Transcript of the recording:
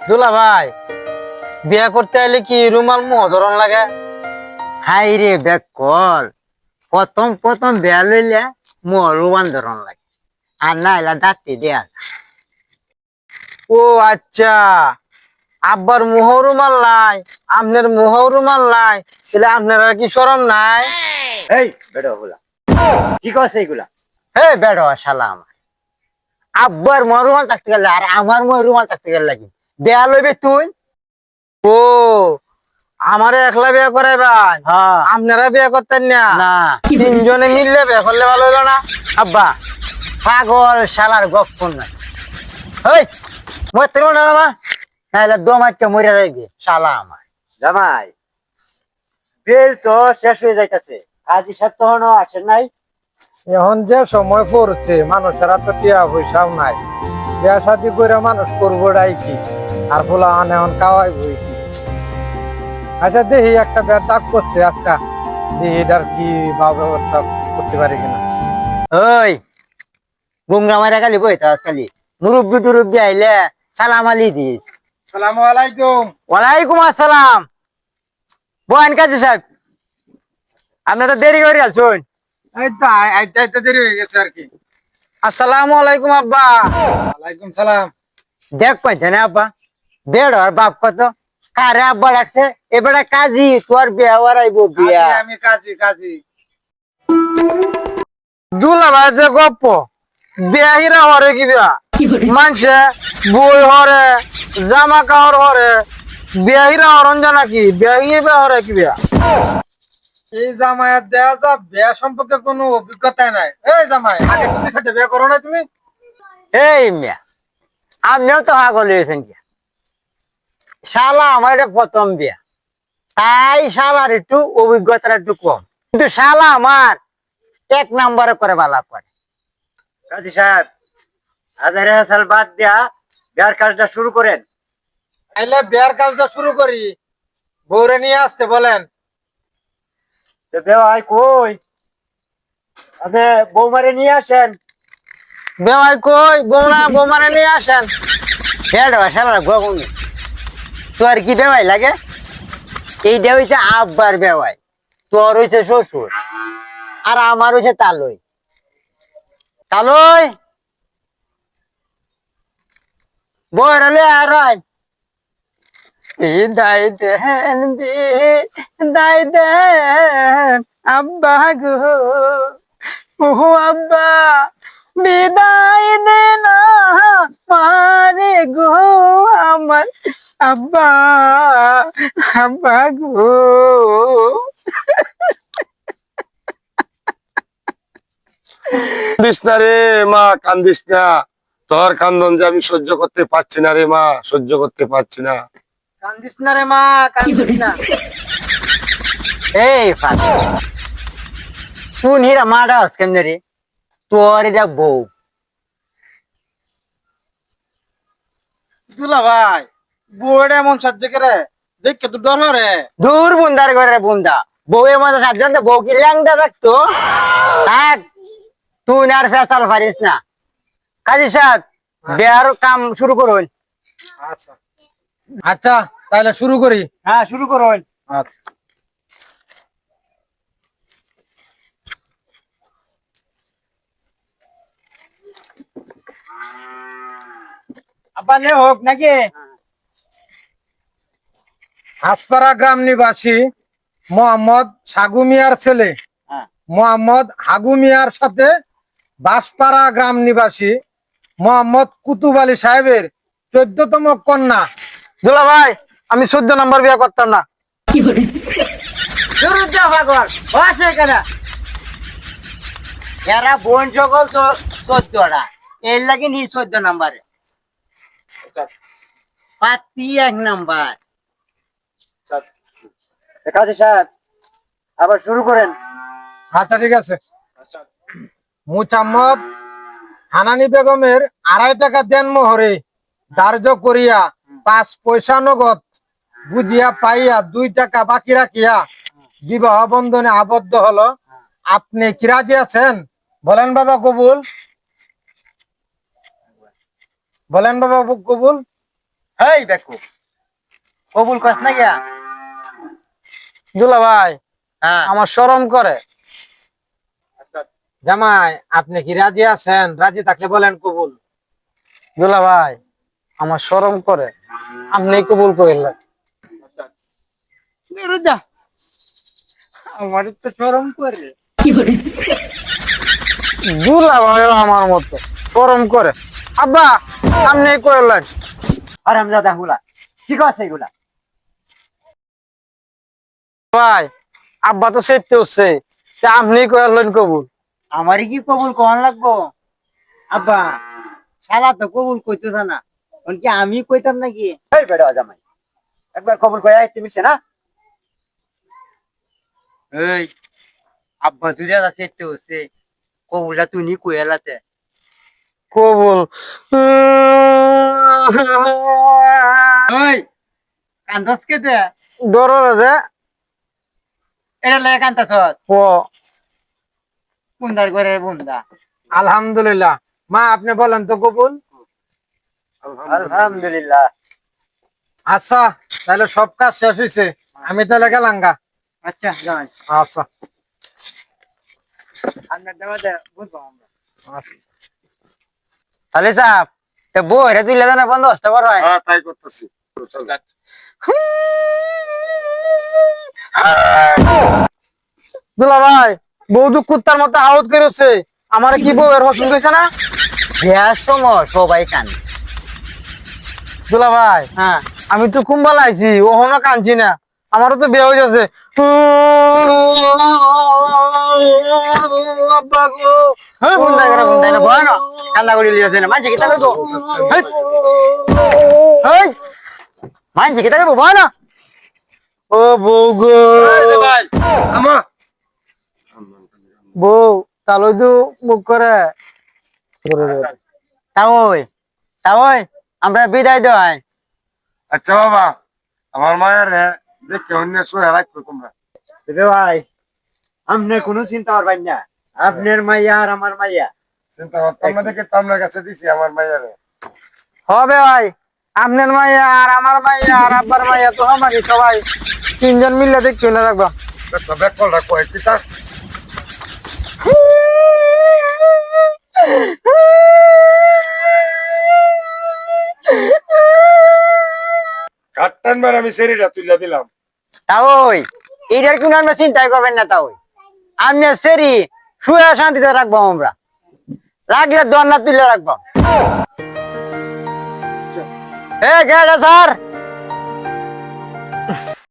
দুলা ভাই বিয়া করতে আইলে কি রুমাল মহধরন লাগে? হাই রে বেক কল প্রথম প্রথম বেয়া লইলে মরু ধরন লাগে আর না এলা ডাকতে দেয়া ও আচ্ছা আব্বার মোহ রুমাল নাই আপনার মোহ রুমাল নাই তাহলে আপনার আর কি সরম নাই? এই বেড়ো গুলা কি কস এইগুলা? হে বেড়ো শালা আমার আব্বার মরুমাল থাকতে গেলে আর আমার মরুমাল থাকতে গেলে লাগি। দেয়া লইবে তুই? ও আমারে একলা বিয়া করে ভাই? হ্যাঁ। আপনারা বিয়া করতেন না? না। তিনজনে মিললে বিয়া করলে ভালো হলো না? আব্বা পাগল শালার গপ্প নাই। হেই না মরে যাইবে শালা আমার। জামাই বেল তো শেষ হয়ে যাইতাছে। কাজী সাহেব তো হনো আসেন নাই? এখন যে সময় পড়ছে মানুষের তো টিয়া পয়সাও নাই। বিয়া শাদি করে মানুষ করব কি আর পোলা আনে এখন কাওয়াই বই কি আচ্ছা দেখি একটা বিয়ার ডাক করছে আজকা। দেখি এটার কি বা ব্যবস্থা করতে পারি কিনা। ওই গুমরা মারা খালি বইতে খালি মুরব্বি টুরব্বি আইলে সালাম আলি দিস সালামু আলাইকুম। ওয়ালাইকুম আসসালাম। বয়ান কাজী সাহেব আপনি তো দেরি করে আসুন এই তো আইতে আইতে দেরি হয়ে গেছে আর কি। আসসালামু আলাইকুম আব্বা। ওয়ালাইকুম সালাম। দেখ পাইছে না আব্বা। বেড় আর বাপ কত? কারে আব্বা রাখছে এবারে কাজী তোর বিয়া ওরাইব বিয়া। আমি কাজী কাজী। দুলা ভাই যে গপ্প বিয়াহিরা হরে কি বিয়া? মানছে বই হরে জামা কাপড় হরে বিয়াহিরা হরণ জানা কি? বিয়াহি বিয়া হরে কি বিয়া? এই জামায়াত দেয়া যা বিয়া সম্পর্কে কোনো অভিজ্ঞতা নাই। এই জামাই আগে তুমি সাথে বিয়া করো না তুমি? এই মিয়া আপনিও তো হাগল হয়েছেন কি শালা আমার এটা প্রথম বিয়া। তাই শালার একটু অভিজ্ঞতা একটু কম। কিন্তু শালা আমার এক নম্বরে করে বালা করে। কাজী সাহেব হাজার হাসাল বাদ দিয়া বিয়ার কাজটা শুরু করেন। তাইলে বিয়ার কাজটা শুরু করি। বউরে নিয়ে আসতে বলেন। বেওয়াই কই? আপনি বৌমারে নিয়ে আসেন। বেওয়াই কই? বৌনা বৌমারে নিয়ে আসেন। হেড শালা গগুন তোর কি বেওয়াই লাগে? এইটা হইছে আব্বার বেওয়াই তোর হইছে শ্বশুর। আর আমার হইছে তালই। তালই? বইরালে আর বিদায় দেন বিদায় দেন আব্বা গো ওহো আব্বা বিদায় দেন মারে গো আমার আব্বা আব্বা গো কান্দিস না রে মা, কান্দিস না। তোর কান্দন যে আমি সহ্য করতে পারছি না রে মা, সহ্য করতে পারছি না। কান্দিস না রে মা কান্দিস না। এই ফাতে তুই নিরা রে? তোর এটা বউ। দুলা ভাই বউরে এমন সাহায্য করে? দেখে তো ডর রে। দূর বুন্দার ঘরে বুন্দা। মধ্যে সাতজন তো বউ কি ল্যাংদা থাকতো? থাক তুই না আর ফেসাল পারিস না। কাজী সাহেব বিয়ার কাম শুরু করুন। আচ্ছা। আচ্ছা তাহলে শুরু করি। হ্যাঁ শুরু করুন আচ্ছা। হোক নাকি? হাসপাড়া গ্রাম নিবাসী মোহাম্মদ সাগু মিয়ার ছেলে হ্যাঁ। মোহাম্মদ হাগু মিয়ার সাথে বাসপাড়া গ্রাম নিবাসী মোহাম্মদ কুতুব আলী সাহেবের চোদ্দতম কন্যা। দুলা ভাই আমি চোদ্দ নম্বর বিয়ে করতাম না। শুরু যা পাগল বসে কেন এরা বোন সকল তো চোদ্দটা এর লাগে নি চোদ্দ নাম্বারে। পাতি এক নাম্বার। কাজী সাহেব আবার শুরু করেন। আচ্ছা ঠিক আছে। মুচাম্মদ হানানি বেগমের আড়াই টাকা দেন মোহরে ধার্য করিয়া পাঁচ পয়সা নগদ বুঝিয়া পাইয়া দুই টাকা বাকি রাখিয়া বিবাহ বন্ধনে আবদ্ধ হলো। আপনি কি রাজি আছেন? বলেন বাবা কবুল। বলেন বাবা কবুল। এই দেখো। কবুল কস না গিয়া? দুলা ভাই হ্যাঁ। আমার শরম করে। জামাই আপনি কি রাজি আছেন? রাজি থাকলে বলেন কবুল। দুলা ভাই আমার শরম করে। আপনি কবুল করিলেন বিরুদ্ধা আমার তো শরম করে। দুলা ভাই আমার মতো শরম করে। আব্বা আপনি কইলেন আর হামজাদা হুলা কি কস এগুলা? ভাই আব্বা তো সেতে হচ্ছে তা আপনি কইলেন কবুল। আমারই কি কবুল কন লাগবো? আব্বা শালা তো কবুল কইতেছ না। কি আমি কইতাম নাকি? এই বেড়া জামাই একবার কবুল কই আইতে মিছে না এই আব্বা তুই যা সেতে হচ্ছে কবুলটা তুই নি কই এলাতে। কবুল ওই কান্দস কেতে ডর রে এটা লাগে কান্দাস ও বুন্দার করে বুন্দা। আলহামদুলিল্লাহ। মা আপনি বলেন তো কবুল আলহামদুলিল্লাহ। আচ্ছা তাহলে সব কাজ শেষ হয়েছে আমি তাহলে গেলাম গা। আচ্ছা যাই। আচ্ছা। তাহলে সাহেব তো বই রে তুই লেদানা বন্দোবস্ত কর হ্যাঁ। তাই করতেছি। দুলা ভাই বউ তো কুত্তার মতো আউট করেছে। আমার কি বউ এর পছন্দ হয়েছে না? সময় সবাই কান্দে। দুলা ভাই হ্যাঁ। আমি তো কুম্বাল আইছি ওহনো কাঁদছি না। আমারও তো বিয়ে হয়ে যাচ্ছে। হ্যাঁ না। মানছি কি তাকে বয় না। ও বউ গো। এই ভাই আমা। বউ তাহলে তো মুখ করে। তা ওই তা ওই। আমরা বিদায় দেওয়াই। আচ্ছা বাবা আমার মায়ের রে দেখে অন্য শুয়ে রাখব তোমরা। ভাই আপনি কোনো চিন্তা করবেন না। আপনার মাইয়া আর আমার মাইয়া। চিন্তা করতাম না দেখে আপনার কাছে দিছি আমার মায়ের হবে ভাই আপনার মাইয়া আর আমার মাইয়া আর আব্বার মাইয়া তো আমাকে সবাই তিনজন মিললে দেখতে না রাখবা। দেখো ব্যাক রাখো চিতা। কাটটান বার আমি সেরিটা তুলে দিলাম। তা ওই এটার কোনো আমরা চিন্তাই করবেন না তা আমি সেরি শুয়ে শান্তিতে রাখব আমরা। রাখলে দন্না তুলে রাখব। এ গেড়ে স্যার?